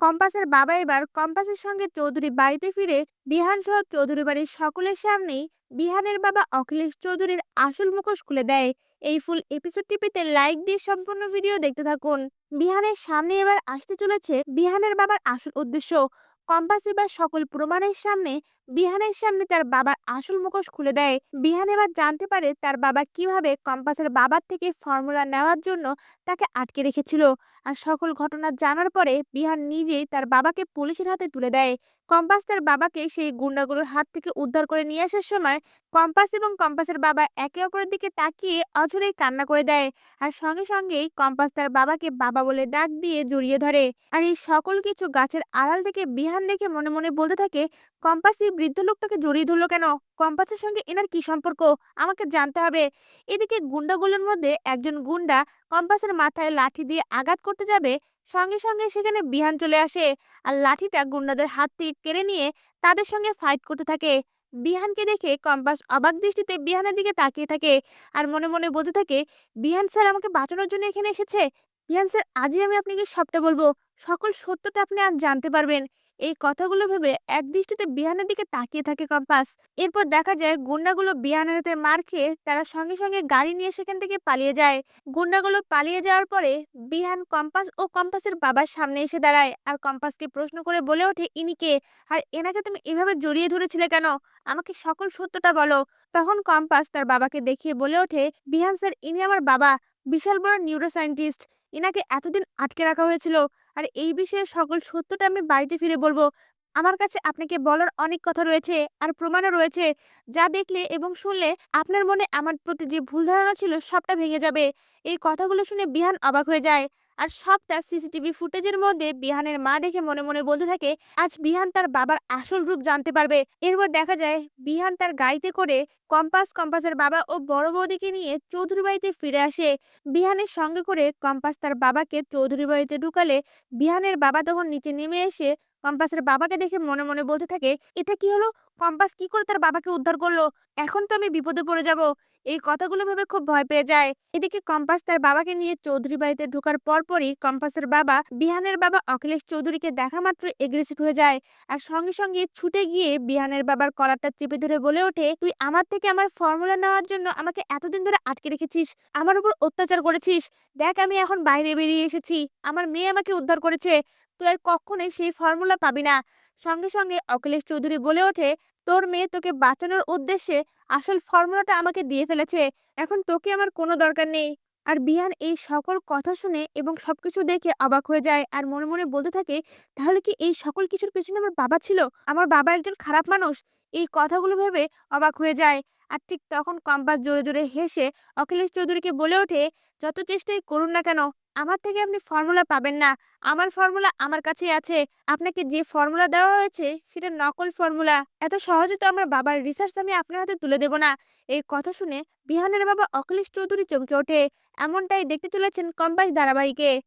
কম্পাসের বাবা এবার কম্পাসের সঙ্গে চৌধুরী বাড়িতে ফিরে বিহান সহ চৌধুরী বাড়ির সকলের সামনেই বিহানের বাবা অখিলেশ চৌধুরীর আসল মুখোশ খুলে দেয়। এই ফুল এপিসোডটি পেতে লাইক দিয়ে সম্পূর্ণ ভিডিও দেখতে থাকুন। বিহানের সামনে এবার আসতে চলেছে বিহানের বাবার আসল উদ্দেশ্য। কম্পাস এবার সকল প্রমাণের সামনে বিহানের সামনে তার বাবার আসল মুখোশ খুলে দেয়। বিহান এবার জানতে পারে তার বাবা কীভাবে কম্পাসের বাবার থেকে ফর্মুলা নেওয়ার জন্য তাকে আটকে রেখেছিল। আর সকল ঘটনা জানার পরে বিহান নিজেই তার বাবাকে পুলিশের হাতে তুলে দেয়। কম্পাস তার বাবাকে সেই গুন্ডাগুলোর হাত থেকে উদ্ধার করে নিয়ে আসার সময় কম্পাস এবং কম্পাসের বাবা একে অপরের দিকে তাকিয়ে অঝরেই কান্না করে দেয়। আর সঙ্গে সঙ্গেই কম্পাস তার বাবাকে বাবা বলে ডাক দিয়ে জড়িয়ে ধরে। আর এই সকল কিছু গাছের আড়াল থেকে বিহান দেখে মনে মনে বলতে থাকে কম্পাস এই বৃদ্ধ লোকটাকে জড়িয়ে ধরলো কেন? কম্পাসের সঙ্গে এনার কি সম্পর্ক? আমাকে জানতে হবে। এদিকে গুন্ডাগুলোর মধ্যে একজন গুন্ডা কম্পাসের মাথায় লাঠি দিয়ে আঘাত করতে যাবে, সঙ্গে সঙ্গে সেখানে বিহান চলে আসে আর লাঠিটা গুন্ডাদের হাত থেকে কেড়ে নিয়ে তাদের সঙ্গে ফাইট করতে থাকে। বিহানকে দেখে কম্পাস অবাক দৃষ্টিতে বিহানের দিকে তাকিয়ে থাকে আর মনে মনে বলতে থাকে, বিহান স্যার, আমাকে বাঁচানোর জন্য এখানে এসেছে। বিহান স্যার, আজই আমি আপনাকে সবটা বলব। সকল সত্যটা আপনি আজ জানতে পারবেন। এই কথাগুলো ভেবে এক দৃষ্টিতে বিহানের দিকে তাকিয়ে থাকে কম্পাস। এরপর দেখা যায়, গুন্ডাগুলো বিহানের হাতে মার খেয়ে তারা সঙ্গে সঙ্গে গাড়ি নিয়ে সেখান থেকে পালিয়ে যায়। গুন্ডাগুলো পালিয়ে যাওয়ার পরে বিহান কম্পাস ও কম্পাসের বাবার সামনে এসে দাঁড়ায় আর কম্পাসকে প্রশ্ন করে বলে ওঠে ইনিকে আর এনাকে তুমি এভাবে জড়িয়ে ধরেছিলে কেন? আমাকে সকল সত্যটা বলো। তখন কম্পাস তার বাবাকে দেখিয়ে বলে ওঠে, বিহান স্যার, ইনি আমার বাবা, বিশাল বড় নিউরো ইনাকে এতদিন আটকে রাখা হয়েছিল। আর এই বিষয়ে সকল সত্যটা আমি বাড়িতে ফিরে বলব। আমার কাছে আপনাকে বলার অনেক কথা রয়েছে আর প্রমাণও রয়েছে। যা দেখলে এবং শুনলে আপনার মনে আমার প্রতি যে ভুল ধারণা ছিল সবটা ভেঙে যাবে। এই কথাগুলো শুনে বিহান অবাক হয়ে যায় আর সবটা সিসিটিভি ফুটেজের মধ্যে বিহানের মা দেখে মনে মনে বলতে থাকে, আজ বিহান তার বাবার আসল রূপ জানতে পারবে। এরপর দেখা যায় বিহান তার গাড়িতে করে কম্পাস, কম্পাসের বাবা ও বড় বৌদিকে নিয়ে চৌধুরী বাড়িতে ফিরে আসে। বিহানের সঙ্গে করে কম্পাস তার বাবাকে চৌধুরী বাড়িতে ঢুকালে বিহানের বাবা তখন নিচে নেমে এসে কম্পাসের বাবাকে দেখে মনে মনে বলতে থাকে, এটা কি হলো? কম্পাস কি করে তার বাবাকে উদ্ধার করল? এখন তো আমি বিপদে পড়ে যাব। এই কথাগুলো ভেবে খুব ভয় পেয়ে যায়। এদিকে কম্পাস তার বাবাকে নিয়ে চৌধুরী বাড়িতে ঢোকার পরপরই কম্পাসের বাবা, বিহানের বাবা অখিলেশ চৌধুরীকে দেখা মাত্র এগ্রেসিভ হয়ে যায়। আর সঙ্গে সঙ্গে ছুটে গিয়ে বিহানের বাবার কলারটা চেপে ধরে বলে ওঠে, তুই আমার থেকে আমার ফর্মুলা নেওয়ার জন্য আমাকে এতদিন ধরে আটকে রেখেছিস, আমার উপর অত্যাচার করেছিস। দেখ আমি এখন বাইরে বেরিয়ে এসেছি। আমার মেয়ে আমাকে উদ্ধার করেছে। তুই আর কখনোই সেই ফর্মুলা পাবি না। সঙ্গে সঙ্গে অখিলেশ চৌধুরী বলে ওঠে, তোর মেয়ে তোকে বাঁচানোর উদ্দেশ্যে আসল ফর্মুলাটা আমাকে দিয়ে ফেলেছে। এখন তোকে আমার কোনো দরকার নেই। আর বিহান এই সকল কথা শুনে এবং সবকিছু দেখে অবাক হয়ে যায় আর মনে মনে বলতে থাকে, তাহলে কি এই সকল কিছুর পেছনে আমার বাবা ছিল? আমার বাবা একজন খারাপ মানুষ? এই কথাগুলো ভেবে অবাক হয়ে যায়। আর ঠিক তখন কম্পাস জোরে জোরে হেসে অখিলেশ চৌধুরীকে বলে ওঠে, যত চেষ্টাই করুন না কেন, আমার থেকে আপনি ফর্মুলা পাবেন না। আমার ফর্মুলা আমার কাছেই আছে। আপনাকে যে ফর্মুলা দেওয়া হয়েছে সেটা নকল ফর্মুলা। এত সহজে তো আমার বাবার রিসার্চ আমি আপনার হাতে তুলে দেব না। এই কথা শুনে বিহানের বাবা অখিলেশ চৌধুরী চমকে ওঠে। এমনটাই দেখতে চলেছেন কম্পাস ধারাবাহিকে।